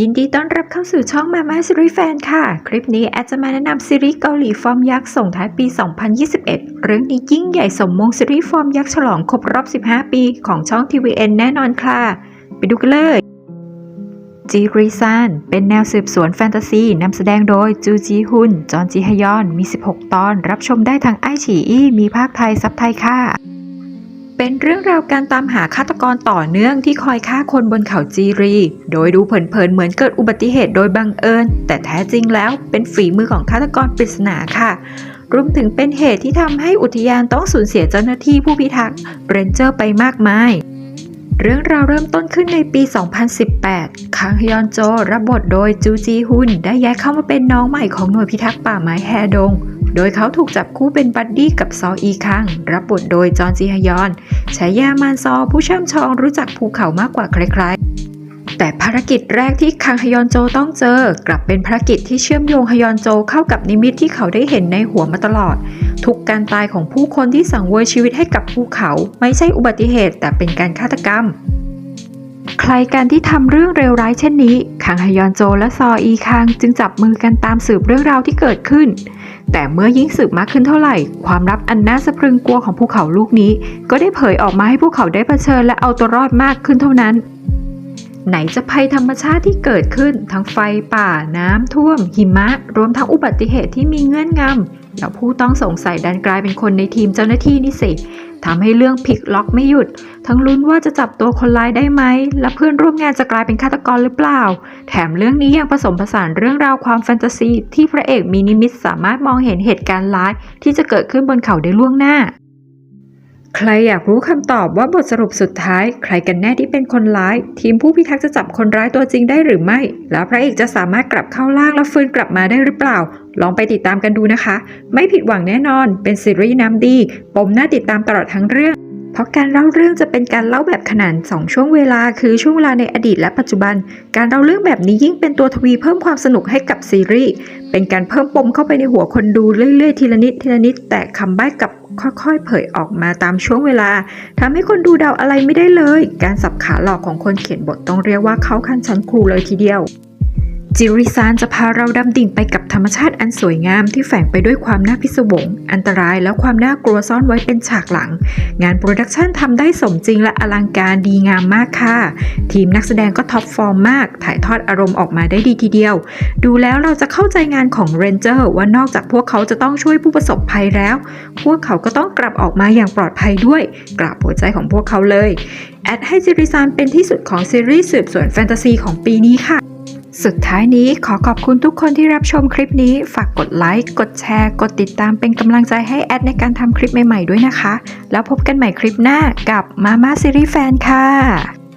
ยินดีต้อนรับเข้าสู่ช่องมาม่าซีรีส์แฟนค่ะ คลิปนี้แอดจะมาแนะนำซีรีส์เกาหลีฟอร์มยักษ์ส่งท้ายปี 2021 เรื่องนี้ยิ่งใหญ่สมมงซีรีส์ฟอร์มยักษ์ฉลองครบรอบ 15 ปีของช่อง TVN แน่นอนค่ะ ไปดูกันเลยจีรีซานเป็นแนวสืบสวนแฟนตาซีนำแสดงโดยจูจีฮุน จอนจีฮยอน มี 16 ตอน รับชมได้ทางไอฉีอีมีภาคไทยซับไทยค่ะ เป็นเรื่องราวการตามหาฆาตกรต่อเนื่องที่คอยฆ่าคนบนเขาจีรี โดยดูเผินๆเหมือนเกิดอุบัติเหตุโดยบังเอิญ แต่แท้จริงแล้วเป็นฝีมือของฆาตกรปริศนาค่ะ รวมถึงเป็นเหตุที่ทำให้อุทยานต้องสูญเสียเจ้าหน้าที่ผู้พิทักษ์เรนเจอร์ไปมากมายเรื่องราวเริ่มต้นขึ้นในปี 2018 คังฮยอนโจรับบทโดยจูจีฮุนได้ย้ายเข้ามาเป็นน้องใหม่ของหน่วยพิทักษ์ป่าไม้แฮดง โดยเขาถูกจับคู่เป็นบัดดี้กับซออีคัง รับบทโดยจอนจีฮยอนฉายามานซอผู้ช่ำชองรู้จักภูเขามากกว่าใครๆ แต่ภารกิจแรกที่คังฮยอนโจต้องเจอ กลับเป็นภารกิจที่เชื่อมโยงฮยอนโจเข้ากับนิมิตที่เขาได้เห็นในหัวมาตลอด ทุกการตายของผู้คนที่สังเวยชีวิตให้กับภูเขา ไม่ใช่อุบัติเหตุ แต่เป็นการฆาตกรรม ใครกันที่ทำเรื่องเลวร้ายเช่นนี้คังฮยอนโจและซออีคังจึงจับมือกันตามสืบเรื่องราวที่เกิดขึ้น แต่เมื่อยิ่งสืบมากขึ้นเท่าไหร่ ความลับอันน่าสะพรึงกลัวของภูเขาลูกนี้ ก็ได้เผยออกมาให้พวกเขาได้เผชิญและเอาตัวรอดมากขึ้นเท่านั้น ไหนจะภัยธรรมชาติที่เกิดขึ้น ทั้งไฟป่าน้ำท่วม หิมะ รวมทั้งอุบัติเหตุที่มีเงื่อนงำแล้วผู้ต้องสงสัยดันกลายเป็นคนในทีมเจ้าหน้าที่นี่สิ ทำให้เรื่องพลิกล็อกไม่หยุด ทั้งลุ้นว่าจะจับตัวคนร้ายได้ไหม และเพื่อนร่วมงานจะกลายเป็นฆาตกรหรือเปล่า แถมเรื่องนี้ยังผสมผสานเรื่องราวความแฟนตาซี ที่พระเอกมีนิมิตสามารถมองเห็นเหตุการณ์ร้าย ที่จะเกิดขึ้นบนเขาได้ล่วงหน้า ใครอยากรู้คำตอบว่าบทสรุปสุดท้าย ใครกันแน่ที่เป็นคนร้าย ทีมผู้พิทักษ์จะจับคนร้ายตัวจริงได้หรือไม่ แล้วพระเอกจะสามารถกลับเข้าล่างและฟื้นกลับมาได้หรือเปล่า ลองไปติดตามกันดูนะคะ ไม่ผิดหวังแน่นอน เป็นซีรีส์น้ำดี ปมน่าติดตามตลอดทั้งเรื่อง เพราะการเล่าเรื่องจะเป็นการเล่าแบบขนานสองช่วงเวลา คือช่วงเวลาในอดีตและปัจจุบัน การเล่าเรื่องแบบนี้ยิ่งเป็นตัวทวีเพิ่มความสนุกให้กับซีรีส์ เป็นการเพิ่มปมเข้าไปในหัวคนดูเรื่อยๆ ทีละนิดทีละนิด แต่คำใบ้กับค่อยๆ เผยออกมาตามช่วงเวลาทำให้คนดูเดาอะไรไม่ได้เลย การสับขาหลอกของคนเขียนบทต้องเรียกว่าเข้าขั้นชั้นครูเลยทีเดียว จิริซานจะพาเราดำดิ่งไปกับธรรมชาติอันสวยงามที่แฝงไปด้วยความน่าพิศวง อันตรายและความน่ากลัวซ่อนไว้เป็นฉากหลัง งานโปรดักชันทำได้สมจริงและอลังการดีงามมากค่ะ ทีมนักแสดงก็ท็อปฟอร์มมาก ถ่ายทอดอารมณ์ออกมาได้ดีทีเดียว ดูแล้วเราจะเข้าใจงานของเรนเจอร์ว่านอกจากพวกเขาจะต้องช่วยผู้ประสบภัยแล้ว พวกเขาก็ต้องกลับออกมาอย่างปลอดภัยด้วย กราบหัวใจของพวกเขาเลยแอดให้จิริซานเป็นที่สุดของซีรีส์สืบสวนแฟนตาซีของปีนี้ค่ะ สุดท้ายนี้ขอขอบคุณทุกคนที่รับชมคลิปนี้ ฝากกดไลค์ กดแชร์ กดติดตามเป็นกำลังใจให้แอดในการทำคลิปใหม่ๆด้วยนะคะ แล้วพบกันใหม่คลิปหน้ากับมาม่าซีรีส์แฟนค่ะ